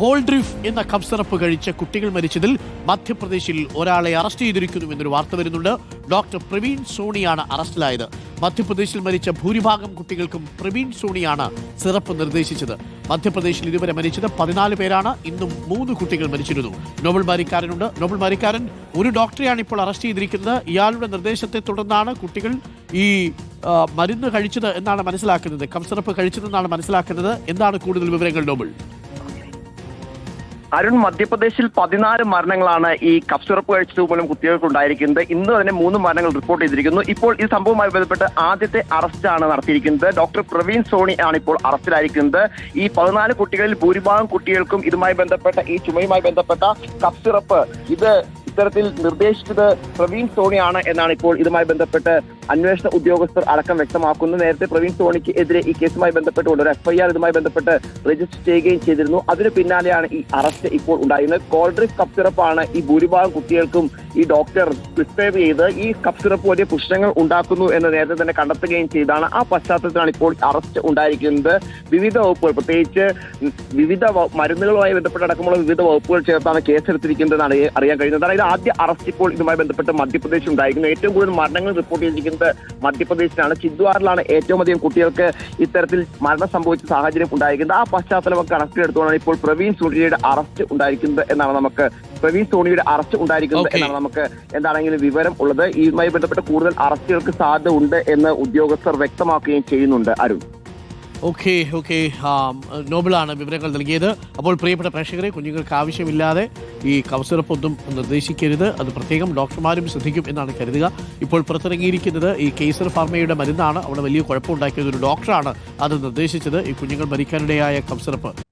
കോൾഡ്രിഫ് എന്ന കബ്സറപ്പ് കഴിച്ച കുട്ടികൾ മരിച്ചതിൽ മധ്യപ്രദേശിൽ ഒരാളെ അറസ്റ്റ് ചെയ്തിരിക്കുന്നു എന്നൊരു വാർത്ത വരുന്നുണ്ട്. ഡോക്ടർ പ്രവീൺ സോണിയാണ് അറസ്റ്റിലായത്. മധ്യപ്രദേശിൽ മരിച്ച ഭൂരിഭാഗം കുട്ടികൾക്കും പ്രവീൺ സോണിയാണ് സിറപ്പ് നിർദ്ദേശിച്ചത്. മധ്യപ്രദേശിൽ ഇതുവരെ മരിച്ചത് പതിനാല് പേരാണ്. ഇന്നും മൂന്ന് കുട്ടികൾ മരിച്ചിരുന്നു. നോബൽ മാരിക്കാരനുണ്ട്. നോബൽ മരിക്കാരൻ ഒരു ഡോക്ടറെയാണ് ഇപ്പോൾ അറസ്റ്റ് ചെയ്തിരിക്കുന്നത്. ഇയാളുടെ നിർദ്ദേശത്തെ തുടർന്നാണ് കുട്ടികൾ ഈ മരുന്ന് കഴിച്ചത് എന്നാണ് മനസ്സിലാക്കുന്നത്. കംസറപ്പ് സിറപ്പ് കഴിച്ചതെന്നാണ് മനസ്സിലാക്കുന്നത്. എന്താണ് കൂടുതൽ വിവരങ്ങൾ നോബൽ? അരുൺ മധ്യപ്രദേശിൽ പതിനാല് മരണങ്ങളാണ് ഈ കഫ് സിറപ്പ് കഴിച്ചത് മൂലം കുട്ടികൾക്ക് ഉണ്ടായിരിക്കുന്നത് ഇന്ന് തന്നെ മൂന്ന് മരണങ്ങൾ റിപ്പോർട്ട് ചെയ്തിരിക്കുന്നു. ഇപ്പോൾ ഈ സംഭവവുമായി ബന്ധപ്പെട്ട് ആദ്യത്തെ അറസ്റ്റാണ് നടത്തിയിരിക്കുന്നത്. ഡോക്ടർ പ്രവീൺ സോണി ആണ് ഇപ്പോൾ അറസ്റ്റിലായിരിക്കുന്നത് ഈ പതിനാല് കുട്ടികളിൽ ഭൂരിഭാഗം കുട്ടികൾക്കും ഇതുമായി ബന്ധപ്പെട്ട ഈ ചുമയുമായി ബന്ധപ്പെട്ട കഫ് സിറപ്പ് ഇത് ഇത്തരത്തിൽ നിർദ്ദേശിച്ചത് പ്രവീൺ സോണിയാണ് എന്നാണ് ഇപ്പോൾ ഇതുമായി ബന്ധപ്പെട്ട് അന്വേഷണ ഉദ്യോഗസ്ഥർ അടക്കം വ്യക്തമാക്കുന്നു. നേരത്തെ പ്രവീൺ സോണിക്ക് എതിരെ ഈ കേസുമായി ബന്ധപ്പെട്ടുകൊണ്ട് ഒരു എഫ്ഐആർ ഇതുമായി ബന്ധപ്പെട്ട് രജിസ്റ്റർ ചെയ്യുകയും ചെയ്തിരുന്നു. അതിന് പിന്നാലെയാണ് ഈ അറസ്റ്റ് ഇപ്പോൾ ഉണ്ടായിരുന്നത്. കോൾഡ്രിക് കപ്പ് സിറപ്പാണ് ഈ ഭൂരിഭാഗം കുട്ടികൾക്കും ഈ ഡോക്ടർ പ്രിസ്ക്രൈബ് ചെയ്ത് ഈ കപ്പ് സിറപ്പ് വലിയ പ്രശ്നങ്ങൾ ഉണ്ടാക്കുന്നു എന്ന് നേരത്തെ തന്നെ കണ്ടെത്തുകയും ചെയ്താണ് ആ പശ്ചാത്തലത്തിലാണ് ഇപ്പോൾ അറസ്റ്റ് ഉണ്ടായിരിക്കുന്നത്. വിവിധ വകുപ്പുകൾ പ്രത്യേകിച്ച് വിവിധ മരുന്നുകളുമായി ബന്ധപ്പെട്ട് അടക്കമുള്ള വിവിധ വകുപ്പുകൾ ചേർത്താണ് കേസെടുത്തിരിക്കുന്നതെന്നാണ് അറിയാൻ കഴിയുന്നത്. അതായത് ആദ്യ അറസ്റ്റ് ഇപ്പോൾ ഇതുമായി ബന്ധപ്പെട്ട് മധ്യപ്രദേശ് ഉണ്ടായിരിക്കുന്നു. ഏറ്റവും കൂടുതൽ മരണങ്ങൾ റിപ്പോർട്ട് ചെയ്തിരിക്കുന്നത് മധ്യപ്രദേശിലാണ് ചിദ്വാറിലാണ് ഏറ്റവും അധികം കുട്ടികൾക്ക് ഇത്തരത്തിൽ മരണം സംഭവിച്ച സാഹചര്യം ഉണ്ടായിരിക്കുന്നത്. ആ പശ്ചാത്തലമൊക്കെ കണക്കിലെടുത്തുകൊണ്ടാണ് ഇപ്പോൾ പ്രവീൺ സോണിയുടെ അറസ്റ്റ് ഉണ്ടായിരിക്കുന്നത് എന്നാണ് നമുക്ക് പ്രവീൺ സോണിയുടെ അറസ്റ്റ് ഉണ്ടായിരിക്കുന്നത്. എന്നാണ് നമുക്ക് എന്താണെങ്കിലും വിവരം ഉള്ളത്. ഇതുമായി ബന്ധപ്പെട്ട് കൂടുതൽ അറസ്റ്റുകൾക്ക് സാധ്യത ഉണ്ട് എന്ന് ഉദ്യോഗസ്ഥർ വ്യക്തമാക്കുകയും ചെയ്യുന്നുണ്ട്. അരുൺ. Okay okay. നോബിളാണ് വിവരങ്ങൾ നൽകിയത്. അപ്പോൾ പ്രിയപ്പെട്ട പ്രേക്ഷകരെ കുഞ്ഞുങ്ങൾക്ക് ആവശ്യമില്ലാതെ ഈ കവസിറപ്പൊന്നും നിർദ്ദേശിക്കരുത്. അത് പ്രത്യേകം ഡോക്ടർമാരും ശ്രദ്ധിക്കും എന്നാണ് കരുതുക. ഇപ്പോൾ പുറത്തിറങ്ങിയിരിക്കുന്നത് ഈ കേസർ ഫാർമയുടെ മരുന്നാണ്. അവിടെ വലിയ കുഴപ്പമുണ്ടാക്കിയത് ഒരു ഡോക്ടറാണ് അത് നിർദ്ദേശിച്ചത്. ഈ കുഞ്ഞുങ്ങൾ മരിക്കാനിടയായ കവസിറപ്പ്